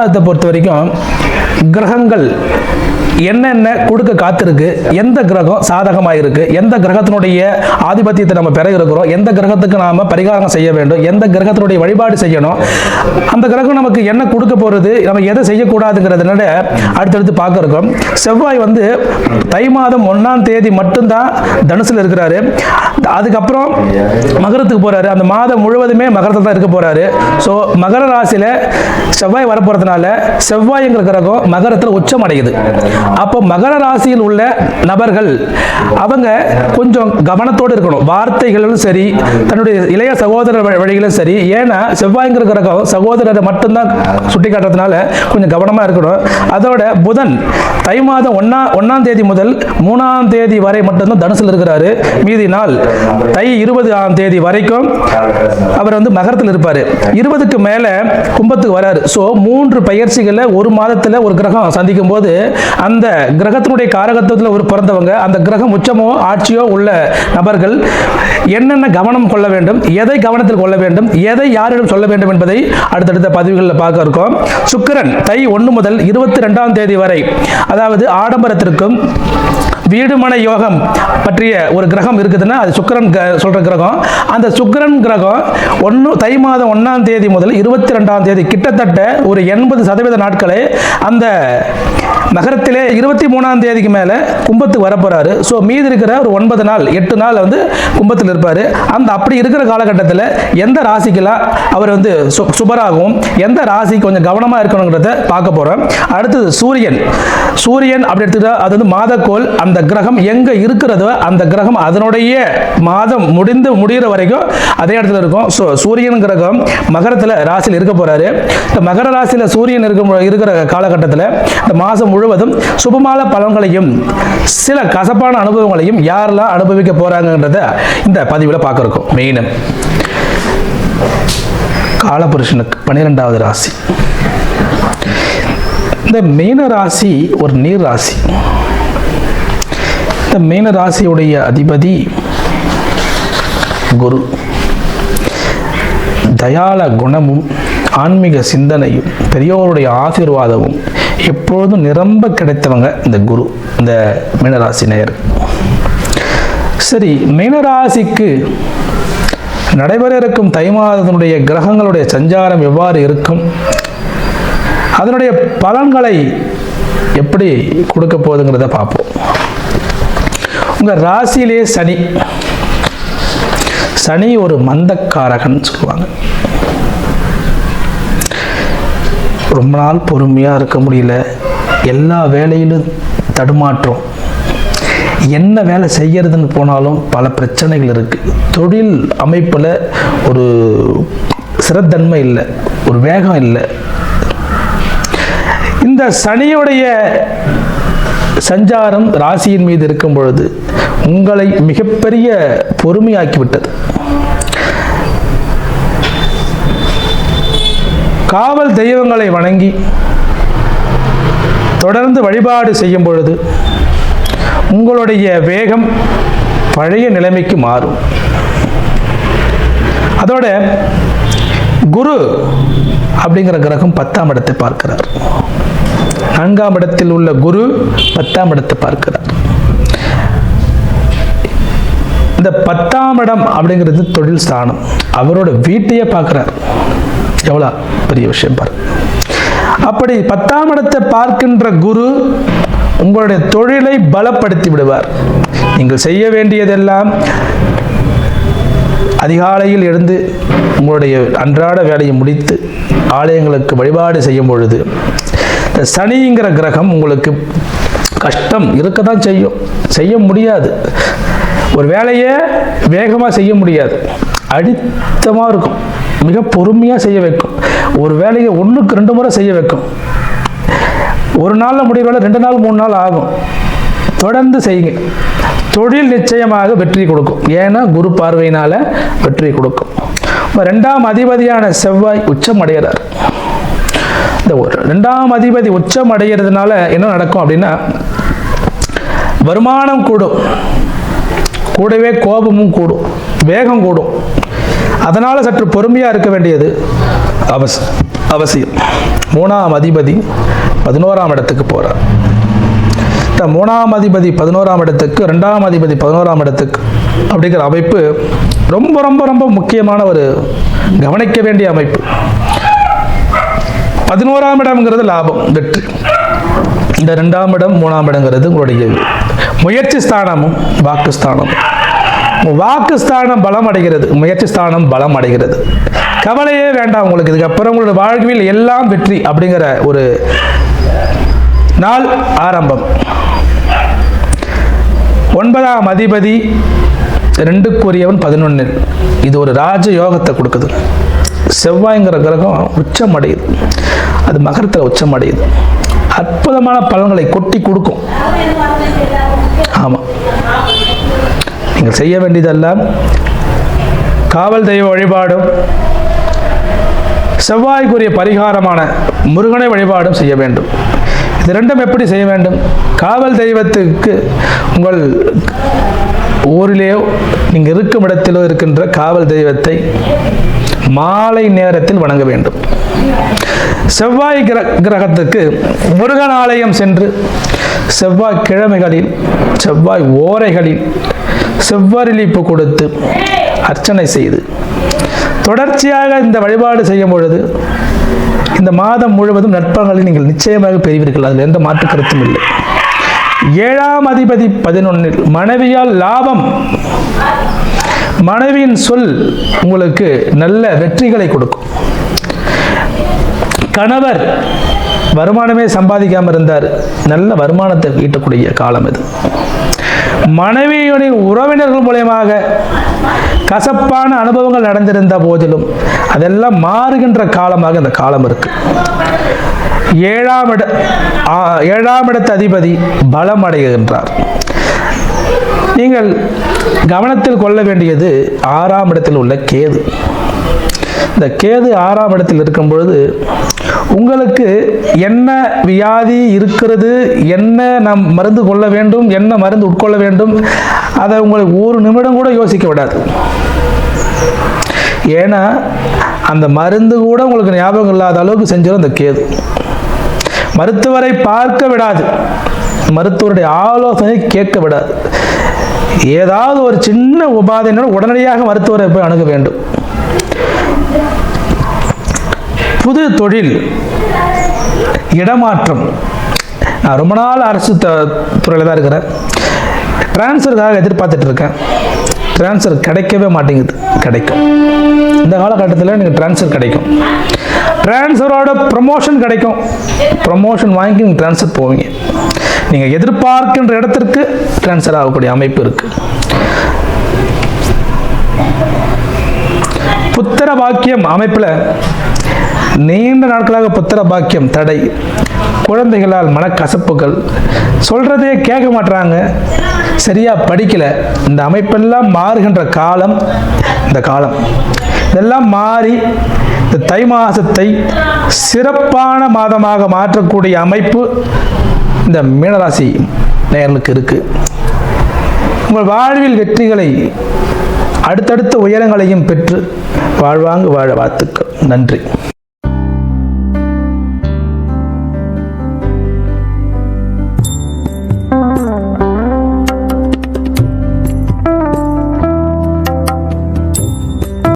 மாதத்தை பொறுத்த வரைக்கும் கிரகங்கள் என்னென்ன கொடுக்க காத்திருக்கு எந்த கிரகம் சாதகமாக இருக்கு எந்த கிரகத்தினுடைய ஆதிபத்தியத்தை நம்ம பெற இருக்கிறோம் எந்த கிரகத்துக்கு நாம பரிகாரம் செய்ய வேண்டும் எந்த கிரகத்தினுடைய வழிபாடு செய்யணும் அந்த கிரகம் நமக்கு என்ன கொடுக்க போறது நம்ம எதை செய்யக்கூடாதுங்கிறதுனால அடுத்தடுத்து பார்க்க இருக்கோம். செவ்வாய் வந்து தை மாதம் ஒன்றாம் தேதி மட்டும்தான் தனுசில் இருக்கிறாரு. அதுக்கப்புறம் மகரத்துக்கு போறாரு. அந்த மாதம் முழுவதுமே மகரத்தில் தான் இருக்க போறாரு. ஸோ மகர ராசியில செவ்வாய் வரப்போறதுனால செவ்வாய்ங்கிற கிரகம் மகரத்தில் உச்சம் அடையுது. அப்போ மகர ராசியில் உள்ள நபர்கள் அவங்க கொஞ்சம் கவனத்தோடு இருக்கணும். வார்த்தைகளும் சரி தன்னுடைய இளைய சகோதரர் வழிகளும் சரி. ஏன்னா செவ்வாய்ங்கிற கிரகம் சகோதரரை மட்டும்தான் சுட்டி காட்டுறதுனால கொஞ்சம் கவனமாக இருக்கணும். அதோட புதன் தை மாதம் ஒன்னா ஒன்னாம் தேதி முதல் மூணாம் தேதி வரை மட்டும்தான் தனுசில் இருக்கிறாரு. மீதி நாள் தை இருபது ஆம் தேதி வரைக்கும் அவர் வந்து மகரத்தில் இருப்பார். இருபதுக்கு மேலே கும்பத்துக்கு வராரு. ஸோ மூன்று பயிற்சிகளை ஒரு மாதத்தில் ஒரு கிரகம் சந்திக்கும் போது அந்த கிரகத்தினுடைய காரகத்துவத்தில் ஒரு பிறந்தவங்க அந்த கிரகம் உச்சமோ ஆட்சியோ உள்ள நபர்கள் என்னென்ன கவனம் கொள்ள வேண்டும் எதை கவனத்தில் கொள்ள வேண்டும் எதை யாரிடம் சொல்ல வேண்டும் என்பதை அடுத்தடுத்த பதிவுகளில் பார்க்க இருக்கோம். சுக்கிரன் தை ஒன்று முதல் இருபத்தி ரெண்டாம் தேதி வரை அதாவது ஆடம்பரத்திற்கும் வீடுமனை யோகம் பற்றிய ஒரு கிரகம் இருக்குதுன்னா அது சுக்கிரன் க- சொல்ற கிரகம். அந்த சுக்கிரன் கிரகம் ஒன்று தை மாதம் ஒன்றாம் தேதி முதல் இருபத்தி ரெண்டாம் தேதி கிட்டத்தட்ட ஒரு எண்பது சதவீத நாட்களை அந்த நகரத்திலே இருபத்தி மூணாம் தேதிக்கு மேலே கும்பத்துக்கு வரப்போறாரு. ஸோ மீதி இருக்கிற ஒரு ஒன்பது நாள் எட்டு நாள் வந்து கும்பத்தில் இருப்பார். அந்த அப்படி இருக்கிற காலகட்டத்தில் எந்த ராசிக்கெல்லாம் அவர் வந்து சு சுபராகவும் எந்த ராசி கொஞ்சம் கவனமாக இருக்கணுங்கிறத பார்க்க போகிறோம் அடுத்தது சூரியன். சூரியன் அப்படி எடுத்துக்கிட்டா அது வந்து மாதக்கோள். அந்த கிரகம் எங்கே இருக்கிறதோ அந்த கிரகம் அதனுடைய மாதம் முடிந்து முடிகிற வரைக்கும் அதே இடத்துல இருக்கும். ஸோ சூரியன் கிரகம் மகரத்தில் ராசியில் இருக்க போகிறாரு இந்த மகர ராசியில் சூரியன் இருக்கும் இருக்கிற காலகட்டத்தில் இந்த மாதம் முழுவதும் சுபமான பலன்களையும் சில கசப்பான அனுபவங்களையும் யாரெல்லாம் அனுபவிக்க போறாங்கன்றத இந்த பதிவில் பார்க்க இருக்கோம் மெயின் காலபுருஷனுக்கு பன்னிரெண்டாவது ராசி. இந்த மீன ராசி ஒரு நீர் ராசி. இந்த மீன ராசியுடைய அதிபதி குரு. தயால குணமும் ஆன்மீக சிந்தனையும் பெரியோருடைய ஆசீர்வாதமும் எப்பொழுதும் நிரம்ப கிடைத்தவங்க இந்த குரு இந்த மீனராசி நேயர் சரி மீனராசிக்கு நடைபெற இருக்கும் தை மாதத்தினுடைய கிரகங்களுடைய சஞ்சாரம் எவ்வாறு இருக்கும்? அதனுடைய பலன்களை எப்படி கொடுக்க போகுதுங்கிறத பார்ப்போம். உங்க ராசியிலே சனி. சனி ஒரு மந்தக்காரகன் சொல்லுவாங்க. ரொம்ப நாள் பொறுமையாக இருக்க முடியல. எல்லா வேலையிலும் தடுமாற்றம். என்ன வேலை செய்யறதுன்னு போனாலும் பல பிரச்சனைகள் இருக்குது தொழில் அமைப்பில் ஒரு சிறத்தன்மை இல்லை ஒரு வேகம் இல்லை. இந்த சனியுடைய சஞ்சாரம் ராசியின் மீது இருக்கும் பொழுது உங்களை மிகப்பெரிய பொறுமையாக்கிவிட்டது. காவல் தெய்வங்களை வணங்கி தொடர்ந்து வழிபாடு செய்யும் பொழுது உங்களுடைய வேகம் பழைய நிலைமைக்கு மாறும். அதோட குரு அப்படிங்கிற கிரகம் பத்தாம் இடத்தை பார்க்கிறார். நான்காம் இடத்தில் உள்ள குரு பத்தாம் இடத்தை பார்க்கிறார். இந்த பத்தாம் இடம் அப்படிங்கிறது தொழில் ஸ்தானம். அவரோட வீட்டையே பார்க்கிறார். எவ்வளோ? பெரிய விஷயம் பாரு. அப்படி பத்தாம் இடத்தை பார்க்கின்ற குரு உங்களுடைய தொழிலை பலப்படுத்தி விடுவார். நீங்கள் செய்ய வேண்டியதெல்லாம் அதிகாலையில் எழுந்து உங்களுடைய அன்றாட வேலையை முடித்து ஆலயங்களுக்கு வழிபாடு செய்யும் பொழுது இந்த சனிங்கிற கிரகம் உங்களுக்கு கஷ்டம் இருக்க தான் செய்யும். செய்ய முடியாது. ஒரு வேலையை வேகமாக செய்ய முடியாது. அடித்தமாக இருக்கும். மிக பொறுமையாக செய்ய வைக்கும். ஒரு வேலையை ஒன்றுக்கு ரெண்டு முறை செய்ய வைக்கும். ஒரு நாளில் முடிகிற வேலை ரெண்டு நாள் மூணு நாள் ஆகும். தொடர்ந்து செய்யுங்க. தொழில் நிச்சயமாக வெற்றி கொடுக்கும். ஏன்னா குரு பார்வையினால் வெற்றி கொடுக்கும். ரெண்டாம் அதிபதியான செவ்வாய் உச்சம் அடைகிறார் இந்த ஒரு ரெண்டாம் அதிபதி உச்சம் அடைகிறதுனால என்ன நடக்கும் அப்படின்னா வருமானம் கூடும். கூடவே கோபமும் கூடும். வேகம் கூடும். அதனால் சற்று பொறுமையாக இருக்க வேண்டியது அவச அவசியம். மூணாம் அதிபதி பதினோராம் இடத்துக்கு போகிறார் இந்த மூணாம் அதிபதி பதினோராம் இடத்துக்கு ரெண்டாம் அதிபதி பதினோராம் இடத்துக்கு அப்படிங்கிற அமைப்பு ரொம்ப ரொம்ப ரொம்ப முக்கியமான ஒரு கவனிக்க வேண்டிய அமைப்பு. பதினோராம் இடம்ங்கிறது லாபம் வெற்றி. இந்த ரெண்டாம் இடம் மூணாம் இடங்கிறது உங்களுடைய முயற்சி ஸ்தானமும் வாக்கு ஸ்தானமும். வாக்கு ஸ்தானம் பலம் அடைகிறது முயற்சி ஸ்தானம் பலம் அடைகிறது கவலையே வேண்டாம் உங்களுக்கு இதுக்கப்புறம் உங்களோட வாழ்வில் எல்லாம் வெற்றி அப்படிங்கிற ஒரு நாள் ஆரம்பம். ஒன்பதாம் அதிபதி ரெண்டுக்குரியவன் பதினொன்னில் இது ஒரு ராஜ யோகத்தை கொடுக்குது. செவ்வாய்ங்கிற கிரகம் உச்சம் அடையுது அது மகரத்தில் உச்சம் அடையுது அற்புதமான பலன்களை கொட்டி கொடுக்கும். ஆமாம் நீங்கள் செய்ய வேண்டியதெல்லாம் காவல் தெய்வ வழிபாடும் செவ்வாய்க்குரிய பரிகாரமான முருகனை வழிபாடும் செய்ய வேண்டும். இது ரெண்டும் எப்படி செய்ய வேண்டும்? காவல் தெய்வத்துக்கு உங்கள் ஊரிலேயோ நீங்கள் இருக்கும் இடத்திலோ இருக்கின்ற காவல் தெய்வத்தை மாலை நேரத்தில் வணங்க வேண்டும். செவ்வாய் கிர கிரகத்துக்கு முருகன் ஆலயம் சென்று செவ்வாய் கிழமைகளில் செவ்வாய் ஓரைகளில் செவ்வரிழிப்பு கொடுத்து அர்ச்சனை செய்து. தொடர்ச்சியாக இந்த வழிபாடு செய்யும் பொழுது இந்த மாதம் முழுவதும் நட்பங்களை நீங்கள் நிச்சயமாக பெறுவீர்கள். அதில் எந்த மாற்று கருத்தும் இல்லை. ஏழாம் அதிபதி பதினொன்னில் மனைவியால் லாபம். மனைவியின் சொல் உங்களுக்கு நல்ல வெற்றிகளை கொடுக்கும். கணவர் வருமானமே சம்பாதிக்காமல் இருந்தார். நல்ல வருமானத்தை ஈட்டக்கூடிய காலம் இது. மனைவியுடைய உறவினர்கள் மூலயமாக கசப்பான அனுபவங்கள் நடந்திருந்த போதிலும் அதெல்லாம் மாறுகின்ற காலமாக இந்த காலம் இருக்கு. ஏழாம் இட ஏழாம் இடத்து அதிபதி பலம் அடைகின்றார். நீங்கள் கவனத்தில் கொள்ள வேண்டியது ஆறாம் இடத்தில் உள்ள கேது. இந்த கேது ஆறாம் இடத்தில் இருக்கும் பொழுது உங்களுக்கு என்ன வியாதி இருக்கிறது என்ன நாம் மருந்து கொள்ள வேண்டும் என்ன மருந்து உட்கொள்ள வேண்டும் அதை உங்களுக்கு ஒரு நிமிடம் கூட யோசிக்க விடாது. ஏன்னா அந்த மருந்து கூட உங்களுக்கு ஞாபகம் இல்லாத அளவுக்கு செஞ்சிடும் அந்த கேது. மருத்துவரை பார்க்க விடாது. மருத்துவருடைய ஆலோசனை கேட்க விடாது. ஏதாவது ஒரு சின்ன உபாதையினால் உடனடியாக மருத்துவரை போய் அணுக வேண்டும். புது தொழில் இடமாற்றம். நான் ரொம்ப நாள் அரசு த துறையில் தான் இருக்கிறேன். ட்ரான்ஸ்ஃபருக்காக எதிர்பார்த்துட்டு இருக்கேன். ட்ரான்ஸ்ஃபர் கிடைக்கவே மாட்டேங்குது. கிடைக்கும். இந்த காலகட்டத்தில் நீங்கள் ட்ரான்ஸ்ஃபர் கிடைக்கும். ட்ரான்ஸ்ஃபரோட ப்ரமோஷன் கிடைக்கும். ப்ரமோஷன் வாங்கி நீங்கள் ட்ரான்ஸ்ஃபர் போவீங்க. நீங்கள் எதிர்பார்க்கின்ற இடத்திற்கு ட்ரான்ஸ்ஃபர் ஆகக்கூடிய அமைப்பு இருக்குது புத்திர வாக்கியம் அமைப்பில் நீண்ட நாட்களாக புத்திர பாக்கியம் தடை. குழந்தைகளால் மனக்கசப்புகள். சொல்றதே கேட்க மாட்றாங்க. சரியா படிக்கல. இந்த அமைப்பெல்லாம் மாறுகின்ற காலம் இந்த காலம். இதெல்லாம் மாறி இந்த தை மாசத்தை சிறப்பான மாதமாக மாற்றக்கூடிய அமைப்பு இந்த மீனராசி நேர்களுக்கு இருக்கு. உங்கள் வாழ்வில் வெற்றிகளை அடுத்தடுத்த உயரங்களையும் பெற்று வாழ்வாங்கு வாழ வாழ்த்துக்கள். நன்றி.